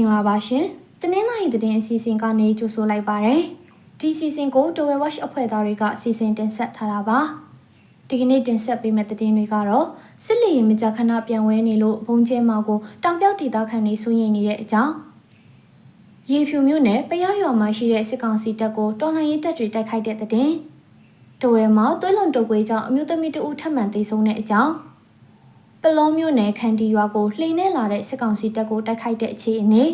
မင်္ဂလာပါရှင်။တနင်္လာရီသတင်းအစီအစဉ်ကနေကြိုဆိုလိုက်ပါရယ်။ဒီစီစဉ်ကို Dwell Watch အဖွဲ့သားတွေကစီစဉ်တင်ဆက်ထားတာပါ။ဒီကနေ့တင်ဆက်ပေးမယ့်သတင်းတွေကတော့စစ်လီရင်မကြခဏပြန်ဝဲနေလို့ဘုံကျဲမောက်ကိုတောင်ပြောက်ဒေသခံတွေစိုးရိမ်နေတဲ့အကြောင်းရေဖြူမျိုးနဲ့ပရရွာမှာရှိတဲ့စစ်ကောင်စီတပ်ကိုတော်လှန်ရေးတပ်တွေတိုက်ခိုက်တဲ့တဲ့။တဝဲမှာသွေးလွန်တုပ်ကွေးကြောင့်အမျိုးသမီးတဦးထပ်မံသေဆုံးတဲ့အကြောင်း ပလောမျိုးနယ်ခန်တီရွာကိုလှိမ့်နေလာတဲ့စစ်ကောင်စီတပ်ကိုတိုက်ခိုက်တဲ့အခြေအနေ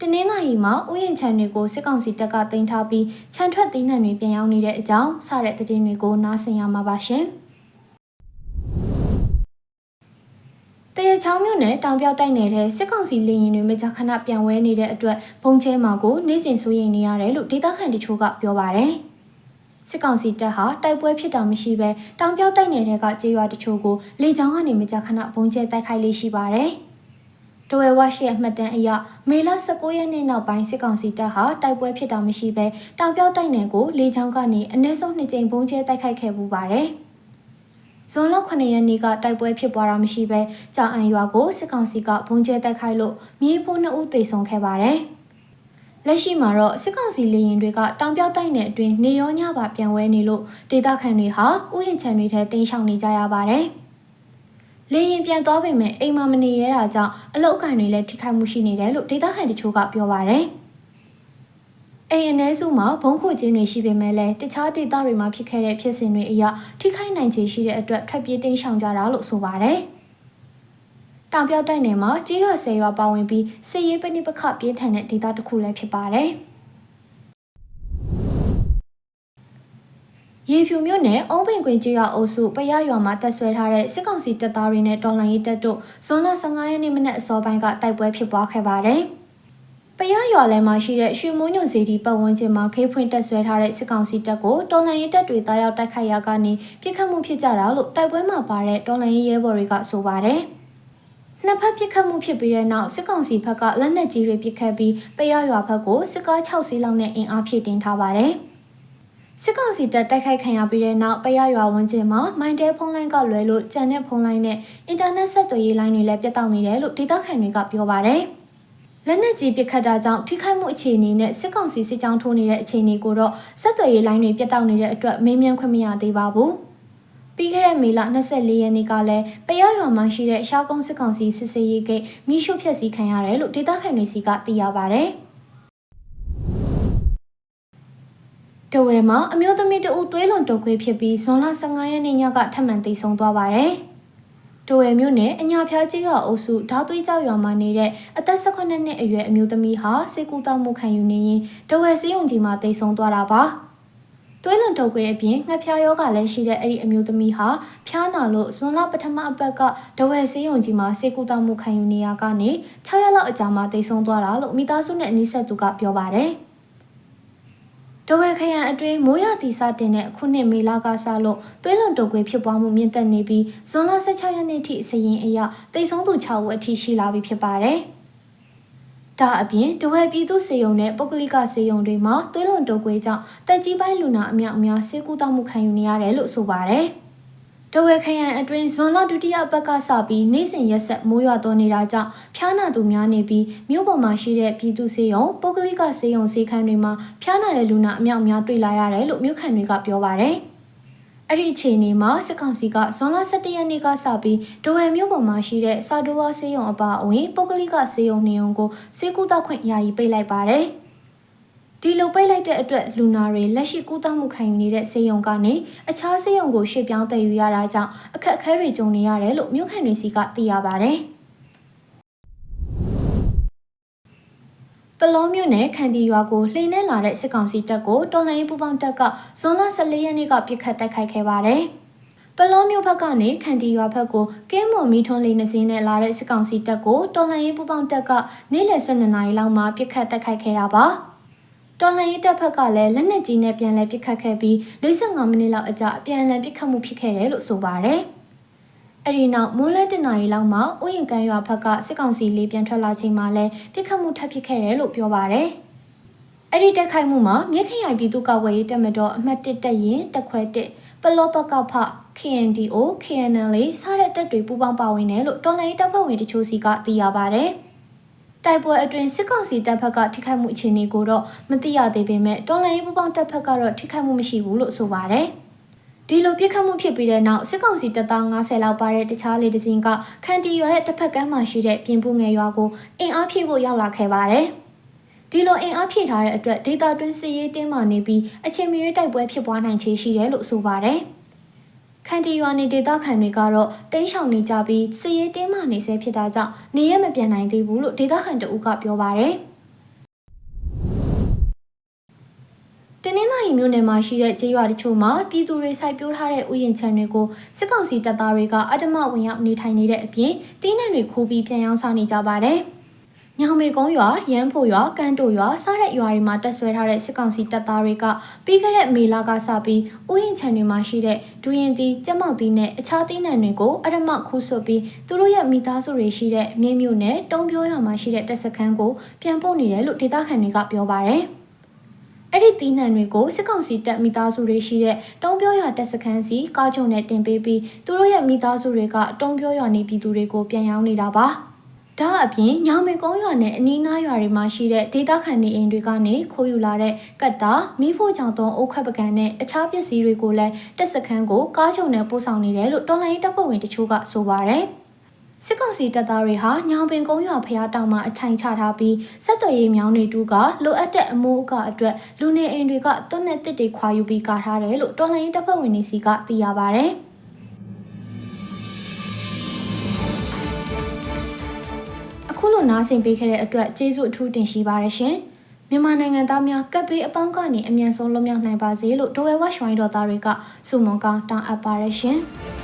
တနင်္လာရီမှာဥယျာဉ်ခြံတွေကိုစစ်ကောင်စီတပ်ကတင်ထားပြီးခြံထွက်သိမ်းနှံတွေပြန်ရောက်နေတဲ့အကြောင်းစတဲ့သတင်းတွေကိုနားဆင်ရမှာပါရှင်။တရချောင်းမြို့နယ်တောင်ပြောက်တိုက်နယ်ထဲစစ်ကောင်စီလေရင်တွေမကြာခဏပြန်ဝဲနေတဲ့အတွက်ဘုံချဲမှာကိုနေစဉ်စိုးရိမ်နေရတယ်လို့ဒေသခံတချို့ကပြောပါတယ်။ စစ်ကောင်စီတပ်ဟာတိုက်ပွဲဖြစ်တာမရှိဘဲတောင်ပြောက်တိုက်နယ်တွေကကြေးရွာတချို့ကိုလေကြောင်းကနေမကြာခဏဘုံကျဲတိုက်ခိုက်လေးရှိပါတယ်။တဝဲဝါရှိရဲ့မှတ်တမ်းအရမေလ19ရက်နေ့နောက်ပိုင်းစစ်ကောင်စီတပ်ဟာတိုက်ပွဲဖြစ်တာမရှိဘဲတောင်ပြောက်တိုက်နယ်ကိုလေကြောင်းကနေအနည်းဆုံး2ကြိမ်ဘုံကျဲတိုက်ခိုက်ခဲ့ပူပါတယ်။ဇွန်လ9ရက်နေ့ကတိုက်ပွဲဖြစ်ပွားတာမရှိဘဲကြောင်အံရွာကိုစစ်ကောင်စီကဘုံကျဲတိုက်ခိုက်လို့မြေဖို့2ဦးသေဆုံးခဲ့ပါတယ်။ လက်ရှိမှာတော့စစ်ကောင်စီလေရင်တွေကတောင်ပြောက်တိုက်နယ်အတွင်းနေရောညပါပြန်ဝဲနေလို့ဒေသခံတွေဟာဥယျာဉ်ခြံတွေထဲတင်းရှောင်နေကြရပါတယ်။လေရင်ပြန်သွားပေမဲ့အိမ်မှာမနေရတာကြောင့်အလုတ်အကန်တွေလည်းထိခိုက်မှုရှိနေတယ်လို့ဒေသခံတချို့ကပြောပါတယ်။အိမ်အနည်းစုမှာဘုံခုချင်းတွေရှိပေမဲ့လည်းတခြားဒေသတွေမှာဖြစ်ခဲ့တဲ့ဖြစ်စဉ်တွေအရထိခိုက်နိုင်ခြေရှိတဲ့အတွက်ထွက်ပြေးတိမ်းရှောင်ကြတာလို့ဆိုပါတယ်။ တောင်ပြောက်တိုက်နယ်မှာကြေးရွာဆယ်ရွာပါဝင်ပြီးစစ်ရေးပဏိပခပြင်းထန်တဲ့ဒေသတစ်ခုလည်းဖြစ်ပါတယ်။ရေဖြူမြို့နယ်အုံးပင်ကွင်းကျေးရွာအုပ်စုပရရွာမှာတက်ဆွဲထားတဲ့စစ်ကောင်စီတပ်သားတွေနဲ့တော်လှန်ရေးတပ်တို့ဇွန်လ15ရက်နေ့မနက်အစောပိုင်းကတိုက်ပွဲဖြစ်ပွားခဲ့ပါတယ်။ပရရွာလယ်မှာရှိတဲ့ရွှေမိုးညွန့်စီတီပတ်ဝန်းကျင်မှာခေးဖွင့်တက်ဆွဲထားတဲ့စစ်ကောင်စီတပ်ကိုတော်လှန်ရေးတပ်တွေတားရောက်တိုက်ခိုက်ရာကနေပြစ်ခတ်မှုဖြစ်ကြတာလို့တိုက်ပွဲမှာပါတဲ့တော်လှန်ရေးရဲဘော်တွေကဆိုပါတယ်။ နှစ်ဖက်ပစ်ခတ်မှုဖြစ်ပြီးတဲ့နောက်စစ်ကောင်စီဘက်ကလက်နက်ကြီးတွေပစ်ခတ်ပြီးပရရွာဘက်ကိုစစ်ကား6စီးလောက်နဲ့အင်အားဖြည့်တင်းထားပါတယ်။စစ်ကောင်စီတပ်တိုက်ခိုက်ခံရပြီးတဲ့နောက်ပရရွာဝန်းကျင်မှာမိုင်းတဲဖုန်းလိုင်းကလွယ်လို့ကြံတဲ့ဖုန်းလိုင်းနဲ့အင်တာနက်ဆက်သွယ်ရေးလိုင်းတွေလည်းပြတ်တောက်နေတယ်လို့ဒေသခံတွေကပြောပါတယ်။လက်နက်ကြီးပစ်ခတ်တာကြောင့်ထိခိုက်မှုအခြေအနေနဲ့စစ်ကောင်စီစစ်ကြောင်းထိုးနေတဲ့အခြေအနေကိုတော့ဆက်သွယ်ရေးလိုင်းတွေပြတ်တောက်နေတဲ့အတွက်မေးမြန်းခွင့်မရသေးပါဘူး။ ပြီးခဲ့တဲ့မေလ24ရက်နေ့ကလည်းပရရွာမှာရှိတဲ့ရှားကုန်းစစ်ကောင်စီစစ်စေးရေးဂိတ်မိရှုဖျက်ဆီးခံရတယ်လို့ဒေသခံတွေစီကသိရပါဗျ။တဝဲမှာအမျိုးသမီးတဦးသွေးလွန်တုပ်ခွေးဖြစ်ပြီးဇွန်လ15ရက်နေ့ညကထပ်မံသိမ်းဆုံးသွားပါတယ်။တဝဲမြို့နယ်အညာဖျားကြီးရွာအုပ်စုဓာသွေးကြောက်ရွာမှာနေတဲ့အသက်18နှစ်အရွယ်အမျိုးသမီးဟာစေကူတောမှုခံယူနေရင်တဝဲစည်းုံကြီးမှာတိတ်ဆုံးသွားတာပါ။ သွေးလွန်တုပ်ကွေးအပြင်ငှက်ဖျားယောဂလည်းရှိတဲ့အဲ့ဒီအမျိုးသမီးဟာဖျားနာလို့ဇွန်လပထမအပတ်ကဒဝဲဆေးရုံကြီးမှာစေကူတောမှုခံယူနေရကနေ6ရက်လောက်အကြာမှာတိတ်ဆုံးသွားတာလို့မိသားစုနဲ့အနီးစပ်သူကပြောပါတယ်။ဒဝဲခရိုင်အတွင်းမိုးရတီစတင်တဲ့ခုနှစ်မေလကစလို့သွေးလွန်တုပ်ကွေးဖြစ်ပွားမှုမြင့်တက်နေပြီးဇွန်လ16ရက်နေ့ထိစရင်အရတိတ်ဆုံးသူ6ဦးအထိရှိလာပြီဖြစ်ပါတယ်။ ဒါအပြင်တဝက်ပြည်သူစေယုံနဲ့ပုဂ္ဂလိကစေယုံတွေမှာသွေးလွန်တုပ်ကွေးကြောင့်တက်ကြီးပိုင်းလူနာအများအများဆေးကုသမှုခံယူနေရတယ်လို့ဆိုပါတယ်။တဝက်ခရိုင်အတွင်းဇွန်လဒုတိယပတ်ကစပြီးနေ့စဉ်ရက်ဆက်မိုးရွာသွန်းနေတာကြောင့်ဖျားနာသူများနေပြီးမြို့ပေါ်မှာရှိတဲ့ပြည်သူစေယုံပုဂ္ဂလိကစေယုံစေခန်းတွေမှာဖျားနာတဲ့လူနာအများအများတွေ့လာရတယ်လို့မြို့ခံတွေကပြောပါတယ်။ အဲ့ဒီအခြေအနေမှာစစ်ကောင်စီကဇွန်လ17ရက်နေ့ကစပြီးဒိုဝယ်မြို့ပေါ်မှာရှိတဲ့စာတိုဝါဆေးရုံအပါအဝင်ပုဂ္ဂလိကဆေးရုံနေုံကိုစေကူတောက်ခွင့်ယာယီပိတ်လိုက်ပါတယ်။ဒီလိုပိတ်လိုက်တဲ့အတွက်လူနာတွေလက်ရှိကုသမှုခံယူနေတဲ့ဆေးရုံကနေအခြားဆေးရုံကိုရွှေ့ပြောင်းတည်ယူရတာကြောင့်အခက်အခဲတွေကြုံနေရတယ်လို့မြို့ခံတွေစီကသိရပါတယ်။ ပလောမြို့နယ်ခန္တီရွာကိုလှိမ့်နေလာတဲ့စစ်ကောင်စီတပ်ကိုတော်လှန်ရေးပူးပေါင်းတပ်ကဇွန်လ14ရက်နေ့ကပြစ်ခတ်တိုက်ခိုက်ခဲ့ပါတယ်။ပလောမြို့ဘက်ကနေခန္တီရွာဘက်ကိုကင်းမွန်မီထွန်းလေးနှစင်းနဲ့လာတဲ့စစ်ကောင်စီတပ်ကိုတော်လှန်ရေးပူးပေါင်းတပ်ကနေ့လယ်12နာရီလောက်မှာပြစ်ခတ်တိုက်ခိုက်ခဲ့တာပါ။တော်လှန်ရေးတပ်ဖက်ကလည်းလက်နက်ကြီးနဲ့ပြန်လည်ပစ်ခတ်ခဲ့ပြီး45မိနစ်လောက်အကြာအပြန်အလှန်ပစ်ခတ်မှုဖြစ်ခဲ့တယ်လို့ဆိုပါတယ်။ အဲ့ဒီနောက်မိုးလဲတနာရီလောက်မှာဥယျာဉ်ကန်ရွာဘက်ကစစ်ကောင်စီလေးပြန်ထွက်လာချိန်မှာလဲပြစ်ခတ်မှုထပ်ဖြစ်ခဲ့တယ်လို့ပြောပါရယ်အဲ့ဒီတက်ခိုက်မှုမှာမြက်ခရိုင်ပြည်သူ့ကာကွယ်ရေးတပ်မတော်အမှတ်1တပ်ရင်တက်ခွဲ1ပလောပကဖ KNDO KNL စတဲ့တပ်တွေပူးပေါင်းပါဝင်တယ်လို့တော်လိုင်းတပ်ဖွဲ့ဝင်တချို့စီကသိရပါဗျ။တတိုက်ပွဲအတွင်းစစ်ကောင်စီတပ်ဖက်ကထိခိုက်မှုအခြေအနေကိုတော့မသိရသေးပေမဲ့တော်လိုင်းရေးပူပေါင်းတပ်ဖက်ကတော့ထိခိုက်မှုမရှိဘူးလို့ဆိုပါတယ်။ ဒီလိုပြစ်ခတ်မှုဖြစ်ပြီးတဲ့နောက်စစ်ကောင်စီတပ်သား90လောက်ပါတဲ့တခြားလေတစင်းကခန်တီရွာရဲ့တစ်ဖက်ကမ်းမှာရှိတဲ့ပြင်ပငယ်ရွာကိုအင်အားဖြည့်ဖို့ရောက်လာခဲ့ပါတယ်။ဒီလိုအင်အားဖြည့်ထားတဲ့အတွက်ဒေတာတွင်းစစ်ရေးတင်းမာနေပြီးအချိန်မရွေးတိုက်ပွဲဖြစ်ပွားနိုင်ခြေရှိတယ်လို့ဆိုပါတယ်။ခန်တီရွာနေဒေတာခံတွေကတော့တိမ်းရှောင်နေကြပြီးစစ်ရေးတင်းမာနေဆဲဖြစ်တာကြောင့်နေရမပြန်နိုင်သေးဘူးလို့ဒေတာခံတအုပ်ကပြောပါတယ်။တင်းနှင်းသား ရီမြို့နယ်မှာရှိတဲ့ကျေးရွာတချို့မှာပြည်သူတွေစိုက်ပျိုးထားတဲ့ဥယျာဉ်ခြံတွေကိုစစ်ကောင်စီတပ်သားတွေကအတ္တမဝင်ရောက်နေထိုင်နေတဲ့အပြင်တင်းနှံတွေခိုးပြီးပြန်ရောင်းစားနေကြပါတယ်။ညောင်မေကုန်းရွာရမ်းဖို့ရွာကန်တိုရွာစတဲ့ရွာတွေမှာတက်ဆွဲထားတဲ့စစ်ကောင်စီတပ်သားတွေကပြီးခဲ့တဲ့မေလကစပြီးဥယျာဉ်ခြံတွေမှာရှိတဲ့ဒူရင်တီကြက်မောက်တီနဲ့အခြားသီးနှံတွေကိုအရမခူးဆွတ်ပြီးသူတို့ရဲ့မိသားစုတွေရှိတဲ့မြင်းမြို့နယ်တုံးပြောရွာမှာရှိတဲ့တပ်စခန်းကိုပြန်ပို့နေတယ်လို့ဒေသခံတွေကပြောပါတယ်။ အဲ့ဒီတီးနှံတွေကိုစစ်ကောင်စီတပ်မိသားစုတွေရှိတဲ့တုံးပြောရွာတပ်စခန်းစီကားချုံနဲ့တင်ပေးပြီးသူတို့ရဲ့မိသားစုတွေကတုံးပြောရွာနေပြည်သူတွေကိုပြန်ရောင်းနေတာပါ။ဒါအပြင်ညောင်မေကုန်းရွာနဲ့အနီးနားရွာတွေမှာရှိတဲ့ဒေသခံနေအိမ်တွေကနေခိုးယူလာတဲ့ကတ်တာမိဖို့ကြောင့်သုံးအုတ်ခတ်ပကံနဲ့အခြားပစ္စည်းတွေကိုလည်းတပ်စခန်းကိုကားချုံနဲ့ပို့ဆောင်နေတယ်လို့တော်လိုင်းတပ်ဖွဲ့ဝင်တချို့ကဆိုပါတယ်။ စစ်ကောင်စီတပ်သားတွေဟာညောင်ပင်ကုန်းရွာဖျားတောင်မှာအထိုင်ချထားပြီးစက်သွေးရေးမြောင်းတွေတူကလိုအပ်တဲ့အမိုးအကအတွက်လူနေအိမ်တွေကတွန်းနဲ့တစ်တွေခွာယူပြီးကာထားတယ်လို့တော်လိုင်းတပ်ဖွဲ့ဝင်တွေစီကသိရပါဗျ။အခုလိုနားဆင်ပေးခဲ့တဲ့အတွက်ကျေးဇူးအထူးတင်ရှိပါရရှင်။မြန်မာနိုင်ငံသားများကပ်ဘေးအပေါင်းကနေအမြန်ဆုံးလွတ်မြောက်နိုင်ပါစေလို့ဒိုဝဲဝက်ရွှိုင်းတော်သားတွေကဆုမွန်ကောင်းတောင်းအပ်ပါရရှင်။